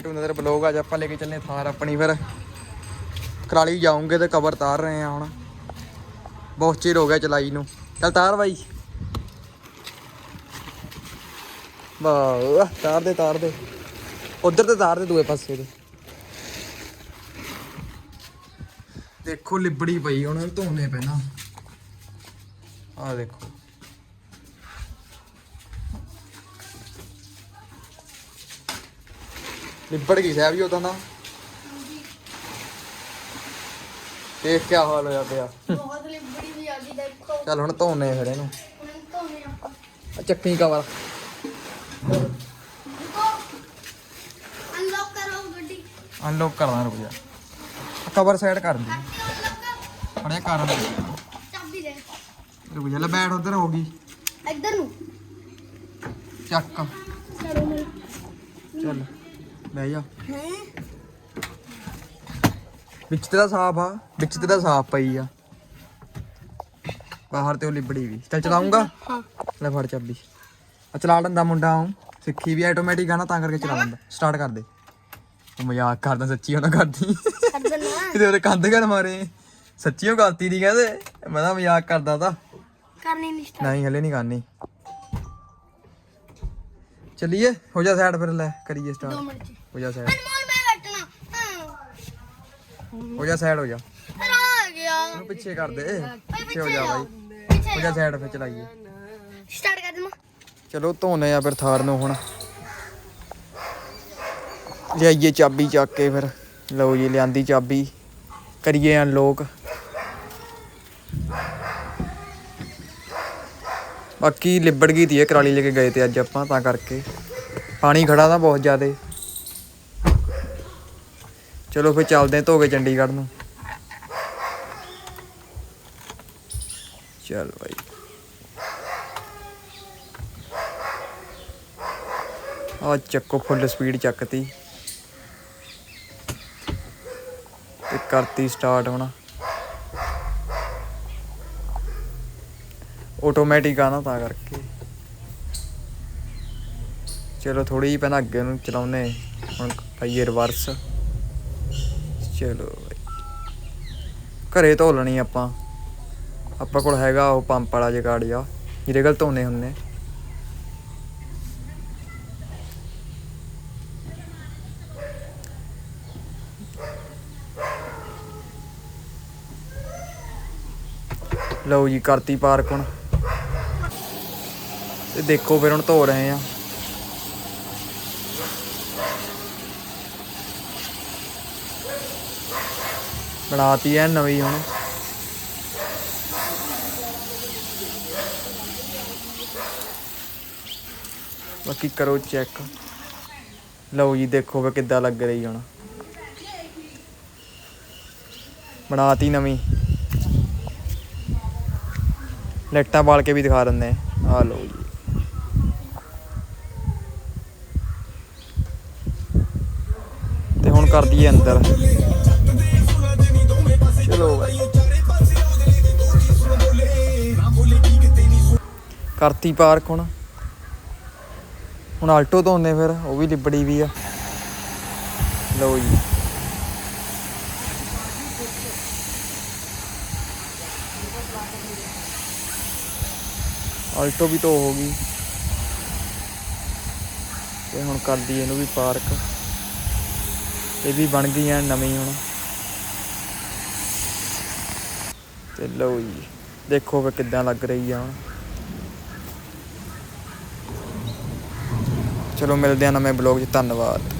To ਨਦਰ blog ਅੱਜ ਆਪਾਂ ਲੈ ਕੇ ਚੱਲੇ ਥਾਰ ਆਪਣੀ ਫਿਰ। ਕਰਾਲੀ ਜਾਉਂਗੇ ਤੇ ਕਵਰ ਤਾਰ ਰਹੇ ਆ ਹੁਣ। ਬਹੁਤ ਚਿਰ ਹੋ ਗਿਆ ਚਲਾਈ ਨੂੰ। ਚੱਲ ਤਾਰ ਬਾਈ। ਵਾਹ, ਤਾਰ ਦੇ ਤਾਰ ਦੇ। ਉਧਰ ਤੇ ਤਾਰ ਦੇ ਦੂਏ ਪਾਸੇ ਦੇ ਦੇਖੋ ਲਿਬੜੀ ਪਈ ਹੁਣ ਇਹਨੂੰ ਧੋਣੇ ਪੈਣਾ। ਆ ਦੇਖੋ। ਲਿਬੜ ਗਈ ਸਾਹਿਬ ਜੀ ਉਦੋਂ ਦਾ ਦੇਖ ਕਿਆ ਹਾਲ ਹੋਇਆ ਪਿਆ। ਬਹੁਤ ਲਿਬੜੀ ਵੀ ਆ ਗਈ ਦੇਖੋ। ਚੱਲ ਹੁਣ ਧੋਣੇ ਫਿਰ ਇਹਨੂੰ। ਹੁਣ ਧੋਨੇ ਆਪਾਂ। ਆ ਚੱਕੀ ਕਵਰ। ਅਨਲੌਕ ਕਰੋ ਗੱਡੀ। ਅਨਲੌਕ ਕਰਦਾ ਰੁਕ ਜਾ। ਕਵਰ ਸਾਈਡ ਕਰ ਦੇ। ਖੜਿਆ ਕਰ। ਦੇ। ਚਾਬੀ ਦੇ ਰੁਕ ਜਾ ਲੈ ਬੈਠ ਉਧਰ ਹੋ ਗਈ। ਇੱਧਰ ਨੂੰ। ਚੱਕ। ਚੱਲ। ਬਹਿ ਜਾ। ਹੈ? ਵਿੱਚ ਤੇ ਤਾਂ ਸਾਫ਼ ਆ ਵਿੱਚ ਤੇ ਤਾਂ ਸਾਫ਼ ਪਈ ਆ। ਬਾਹਰ ਤੇ ਉਹ ਲਿਬੜੀ ਵੀ। ਚੱਲ ਚਲਾਉਂਗਾ? ਹਾਂ। ਲੈ ਫੜ ਚਾਬੀ। ਆ ਚਲਾ ਲੈਂਦਾ ਮੁੰਡਾ ਹੂੰ ਸਿੱਖੀ ਵੀ ਆਟੋਮੈਟਿਕ ਆ ਨਾ ਤਾਂ ਕਰਕੇ ਚਲਾ ਲੈਂਦਾ। ਸਟਾਰਟ ਕਰ ਦੇ। ਮਜ਼ਾਕ ਕਰਦਾ ਸੱਚੀ ਉਹਨਾਂ ਕਰਦੀ। ਕਰ ਦੇਣਾ ਕਿਤੇ ਉਹਦੇ ਕੰਧ ਕਰ ਮਾਰੇ। ਸੱਚੀ ਉਹ ਗਲਤੀ ਨਹੀਂ ਕਹਿੰਦੇ। ਮੈਂ ਤਾਂ ਮਜ਼ਾਕ ਕਰਦਾ ਤਾਂ। ਕਰਨੀ ਨਹੀਂ ਸਟਾਰਟ ਨਹੀਂ ਹਲੇ ਨਹੀਂ ਕਰਨੀ। ਚਲਿਏ? ਹੋ ਜਾ ਸਾਈਡ ਫਿਰ ਲੈ ਕਰੀਏ 2 ਸਟਾਰਟ ਮਿੰਟ ਚ। ਹੋ ਜਾ ਸਾਈਡ ਅਨਮੋਲ ਮੈਂ ਬੈਠਣਾ। ਹਾਂ। ਹੋ ਜਾ ਸਾਈਡ ਹੋ ਜਾ। ਫਿਰ ਆ ਗਿਆ। ਉਹਨੂੰ ਪਿੱਛੇ ਕਰ ਦੇ। ਪਿੱਛੇ ਹੋ ਜਾ ਬਾਈ। ਹੋ ਜਾ ਸਾਈਡ ਫਿਰ ਚਲਾਈਏ। ਸਟਾਰਟ ਕਰ ਦੇਣਾ ਚਲੋ ਧੋਨੇ ਆ ਫਿਰ ਥਾਰ ਨੂੰ ਹੁਣ। ਲਿਆਈਏ ਚਾਬੀ ਚੱਕ ਕੇ ਫਿਰ। ਲਓ ਜੀ ਲਿਆਂਦੀ ਚਾਬੀ। ਕਰੀਏ ਅਨਲੋਕ ਬਾਕੀ ਲਿਬੜ ਗਈ ਤੀ ਇਹ ਕਰਾਲੀ ਲੈ ਕੇ ਗਏ ਤੇ ਅੱਜ ਆਪਾਂ, ਤਾਂ ਕਰਕੇ। ਪਾਣੀ ਖੜਾ ਤਾਂ ਬਹੁਤ ਜ਼ਿਆਦੇ। ਚਲੋ ਫਿਰ ਚੱਲਦੇ ਹਾਂ ਧੋ ਕੇ ਚੰਡੀਗੜ੍ਹ ਨੂੰ। ਚੱਲ ਭਾਈ ਆ ਚੱਕੋ ਫੁੱਲ ਸਪੀਡ ਚੱਕਤੀ। ਤੇ ਕਰਤੀ ਸਟਾਰਟ ਹੋਣਾ। ਆਟੋਮੈਟਿਕ ਆ ਨਾ ਤਾਂ ਕਰਕੇ। ਚਲੋ ਥੋੜੀ ਜਿਹੀ ਪਹਿਲਾਂ ਅੱਗੇ ਨੂੰ ਚਲਾਉਨੇ ਹੁਣ ਪਾਈਏ ਰਿਵਰਸ ਚਲੋ ਬਾਈ। ਘਰੇ ਧੋ ਲੈਣੀ ਆਪਾਂ। ਆਪਾਂ ਕੋਲ ਹੈਗਾ ਉਹ ਪੰਪ ਵਾਲਾ ਜਗਾੜ ਆ ਜਿਹਦੇ ਕੋਲ ਧੋਨੇ ਹੁੰਨੇ ਲਓ ਜੀ, ਕਰਤੀ ਪਾਰਕ ਹੁਣ। ਤੇ ਦੇਖੋ ਫਿਰ ਹੁਣ ਧੋ ਰਹੇ ਆ ਬਣਾਤੀ ਐ ਨਵੀਂ ਹੁਣ। ਬਾਕੀ ਕਰੋ ਚੈੱਕ। ਲਓ ਜੀ, ਦੇਖੋ ਵੀ ਕਿੱਦਾਂ ਲੱਗ ਰਹੀ ਹੁਣ। ਬਣਾਤੀ ਨਵੀਂ। ਲਾਈਟਾਂ ਬਾਲ ਕੇ ਵੀ ਦਿਖਾ ਦਿੰਦੇ ਆ। ਲਓ ਜੀ ਤੇ ਹੁਣ ਕਰ ਦਈਏ ਅੰਦਰ। ਚਲੋ ਕਰਤੀ ਪਾਰਕ ਹੁਣ। ਹੁਣ ਆਲਟੋ ਧੋਨੇ ਫਿਰ, ਉਹ ਵੀ ਲਿਬੜੀ ਵੀ ਆ। ਲਓ ਜੀ। ਆਲਟੋ ਵੀ ਧੋ ਹੋ ਗਈ। ਤੇ ਹੁਣ ਕਰਦੀ ਇਹਨੂੰ ਵੀ ਪਾਰਕ। ਇਹ ਵੀ ਬਣ ਗਈ ਐ ਨਵੀਂ ਹੁਣ। ਤੇ ਲਓ ਜੀ, ਦੇਖੋ ਵੀ ਕਿੱਦਾਂ ਲੱਗ ਰਹੀ ਆ ਹੁਣ। ਚਲੋ ਮਿਲਦੇ ਆ ਨਵੇਂ ਬਲੌਗ 'ਚ, ਧੰਨਵਾਦ।